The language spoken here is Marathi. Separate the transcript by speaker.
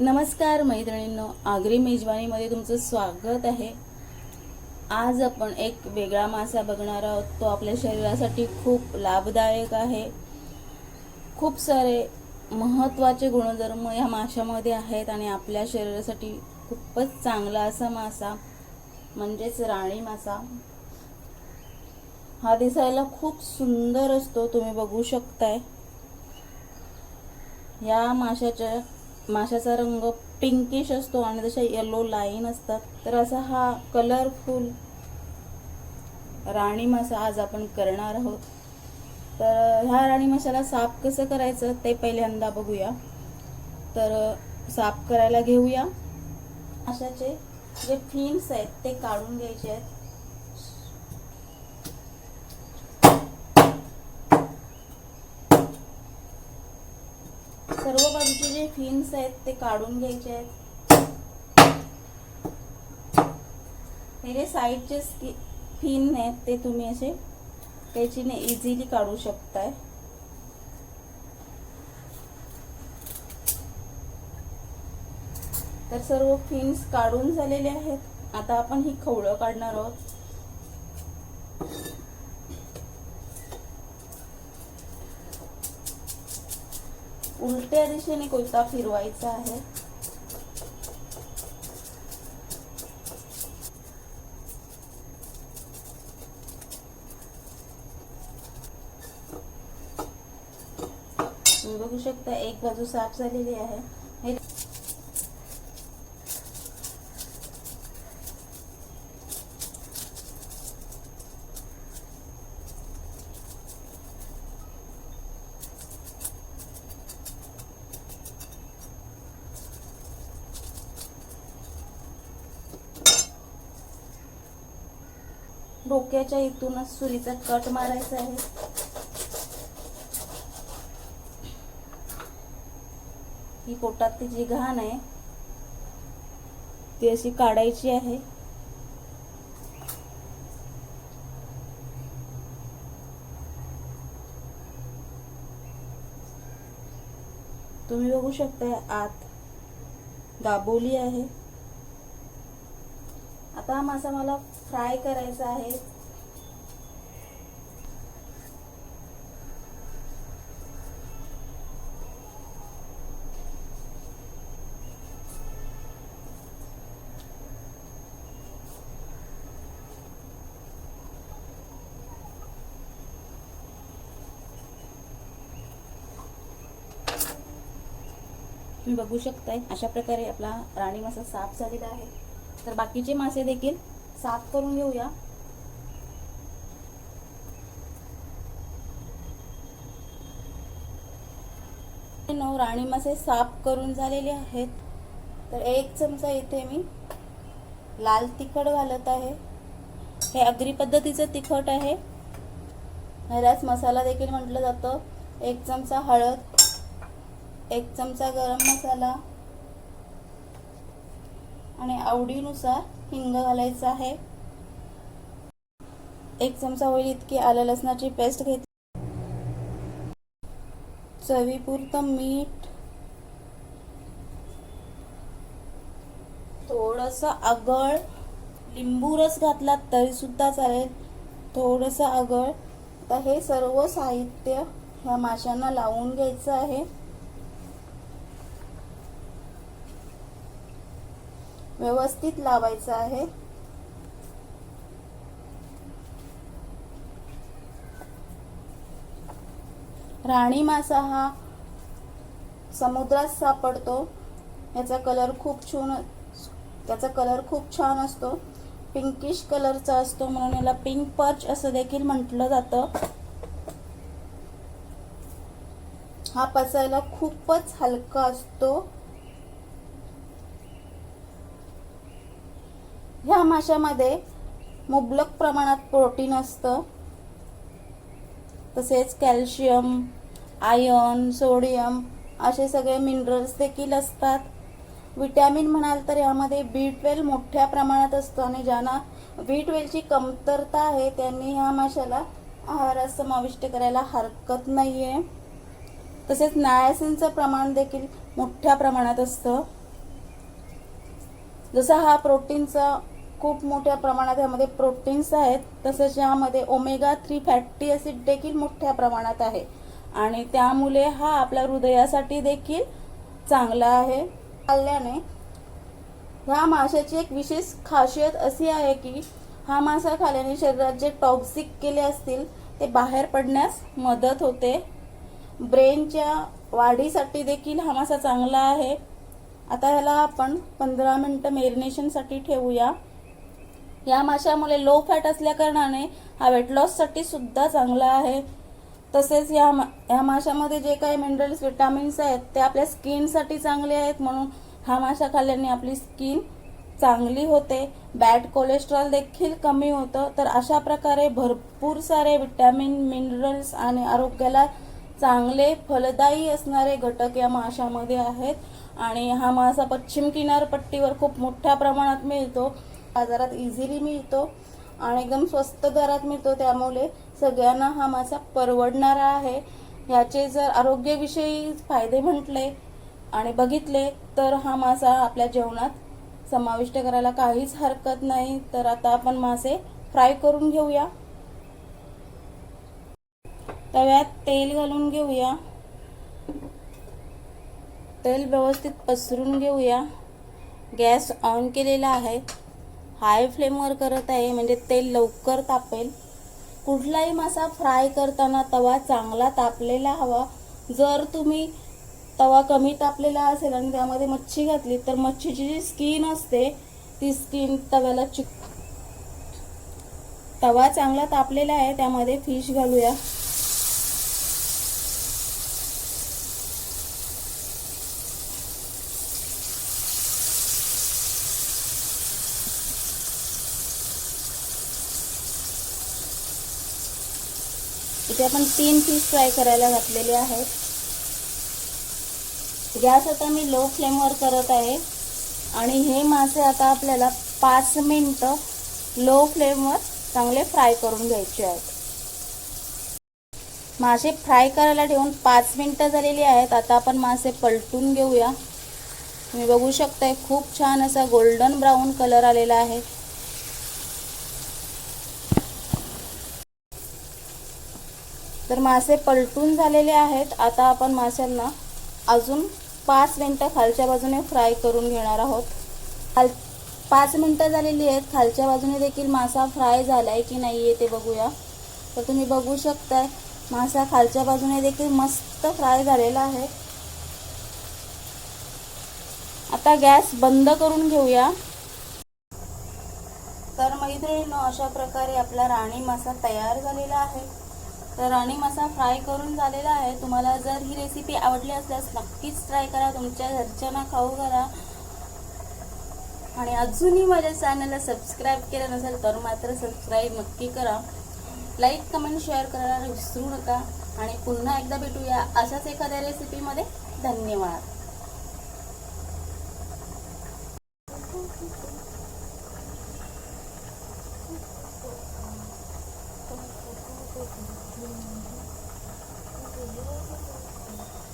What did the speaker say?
Speaker 1: नमस्कार मैत्रिणींनो आगरी मेजवानीमध्ये तुमचं स्वागत आहे. आज आपण एक वेगळा मासा बघणार आहोत. तो आपल्या शरीरासाठी खूप लाभदायक आहे. खूप सारे महत्त्वाचे गुणधर्म या माशामध्ये आहेत आणि आपल्या शरीरासाठी खूपच चांगला असा मासा म्हणजेच राणी मासा. हा दिसायला खूप सुंदर असतो तुम्ही बघू शकताय. या माशाच्या माशाचा रंग पिंकिश असतो आणि तशा येलो लाईन असतात. तर असा हा कलरफुल राणी मासा आज आपण करणार आहोत. तर ह्या राणी माशाला साफ कसं करायचं ते पहिल्यांदा बघूया. तर साफ करायला घेऊया. अशाचे जे फिन्स आहेत ते काढून घ्यायचे आहेत. सर्व बाजूचे जे फिन्स आहेत ते काढून घ्यायचे आहेत. हे जे साईडचे फिन आहेत ते तुम्ही असे त्याचीने इझिली काढू शकताय. तर सर्व फिन्स काढून झालेले आहेत. आता आपण ही खवळं काढणार आहोत. उलट्या दिशेने कोयता फिरवायचा आहे. तुम्ही बघू शकता एक बाजू साफ झालेली आहे हे डोक्याच्या इथूनच सुरीचा कट मारायचा आहे. ही पोटात जी घाण आहे. ती अशी काढायची आहे. तुम्ही बघू शकता आत दाबोली आहे. आता हा मासा मला फ्राय करायचं आहे. तुम्ही बघू शकताय अशा प्रकारे आपला राणी मासा साफ झालेला आहे. तर बाकीचे मासे देखील साफ करून घेऊया. नऊ राणी मासे साफ करून झालेले आहेत. तर एक चमचा इथे मी लाल तिखट घालत आहे. हे अग्री पद्धतीचं तिखट आहे. ह्यालाच मसाला देखील म्हटलं जातं. एक चमचा हळद एक चमचा गरम मसाला आणि आवडीनुसार हिंग घालायचं आहे. एक चमचा होईल इतकी आलं लसणाची पेस्ट घेतली चवीपुरतं मीठ. थोडस आगळ. लिंबू रस घातला तरी सुद्धा चालेल. थोडस आगळ. आता हे सर्व साहित्य ह्या माशांना लावून घ्यायचं आहे. व्यवस्थित लावायचं आहे. राणी मासा हा समुद्रात सापडतो. याचा कलर खूप छान त्याचा कलर खूप छान असतो. पिंकिश कलरचा असतो म्हणून याला पिंक पर्च असं देखील म्हटलं जातं. हा पचायला खूपच हलका असतो. माशामध्ये मुबलक प्रमाणात प्रोटीन असतं. तसेच कॅल्शियम आयर्न सोडियम असे सगळे मिनरल्स देखील असतात. विटॅमिन म्हणाल तर यामध्ये बी ट्वेल्व मोठ्या प्रमाणात असतो आणि ज्यांना बी ट्वेल्वची कमतरता आहे त्यांनी ह्या माशाला आहारात समाविष्ट करायला हरकत नाही आहे तसेच नायसिनचं प्रमाण देखील मोठ्या प्रमाणात असतं. जसा हा प्रोटीनचा खूप मोठ्या प्रमाणात यामध्ये प्रोटीन्स आहेत. तसेच यामध्ये ओमेगा थ्री फॅटी ॲसिड देखील मोठ्या प्रमाणात आहे. आणि त्यामुळे हा आपल्या हृदयासाठी देखील चांगला आहे. खाल्ल्याने ह्या माशाची एक विशेष खासियत अशी आहे की हा मासा खाल्ल्याने शरीरात जे टॉक्सिक केले असतील ते बाहेर पडण्यास मदत होते. ब्रेनच्या वाढीसाठी देखील हा मासा चांगला आहे. आता ह्याला आपण पंधरा मिनटं मेरिनेशनसाठी ठेवूया. या माशामुळे लो फॅट असल्याकारणाने हा वेट लॉससाठी सुद्धा चांगला आहे. तसेच या मा- या माशामध्ये जे काही मिनरल्स विटामिन्स आहेत ते आपल्या स्किनसाठी चांगले आहेत म्हणून हा मासा खाल्ल्याने आपली स्किन चांगली होते. बॅड कोलेस्ट्रॉल देखील कमी होतं. तर अशा प्रकारे भरपूर सारे विटॅमिन मिनरल्स आणि आरोग्याला चांगले फलदायी असणारे घटक या माशामध्ये आहेत. आणि हा मासा पश्चिम किनारपट्टीवर खूप मोठ्या प्रमाणात मिळतो. बाजारात इझिली मिळतो आणि एकदम स्वस्त दरात मिळतो त्यामुळे सगळ्यांना हा मासा परवडणारा आहे. ह्याचे जर आरोग्यविषयी फायदे म्हटले आणि बघितले तर हा मासा आपल्या जेवणात समाविष्ट करायला काहीच हरकत नाही. तर आता आपण मासे फ्राय करून घेऊया. तव्यात तेल घालून घेऊया. तेल व्यवस्थित पसरून घेऊया. गॅस ऑन केलेला आहे. हाय फ्लेमवर करत आहे म्हणजे तेल लवकर तापेल. कुठलाही मासा फ्राय करताना तवा चांगला तापलेला हवा. जर तुम्ही तवा कमी तापलेला असेल आणि त्यामध्ये मच्छी घातली तर मच्छीची जी स्किन असते ती स्किन तव्याला चिक तवा चांगला तापलेला आहे त्यामध्ये फिश घालूया. इथे आपण तीन पीस फ्राय करायला घातलेले आहेत गॅस आता मी लो फ्लेमवर करत आहे. आणि हे मासे आता आपल्याला पाच मिनटं लो फ्लेमवर चांगले फ्राय करून घ्यायचे आहेत. मासे फ्राय करायला ठेवून पाच मिनटं झालेली आहेत. आता आपण मासे पलटून घेऊया. तुम्ही बघू शकताय खूप छान असा गोल्डन ब्राऊन कलर आलेला आहे. तर मासे पलटून झालेले आहेत. आता आपण माशांना अजून पाच मिनटं खालच्या बाजूने फ्राय करून घेणार आहोत. खाल पाच मिनटं झालेली आहेत. खालच्या बाजूने देखील मासा फ्राय झाला आहे की नाही आहे ते बघूया. तर तुम्ही बघू शकताय मासा खालच्या बाजूने देखील मस्त फ्राय झालेला आहे. आता गॅस बंद करून घेऊया. तर मैत्रिणींनो अशा प्रकारे आपला राणी मासा तयार झालेला आहे. तर रनिंग मसा फ्राय करून झालेला आहे. तुम्हाला जर ही रेसिपी आवडली असल्यास नक्कीच ट्राय करा. तुमच्या घरच्यांना खाऊ घाला. आणि अजूनही माझ्या चॅनलला सबस्क्राईब केलं नसेल तर मात्र सबस्क्राईब नक्की करा. लाईक कमेंट शेअर करायला विसरू नका. आणि पुन्हा एकदा भेटूया अशाच एखाद्या रेसिपीमध्ये धन्यवाद.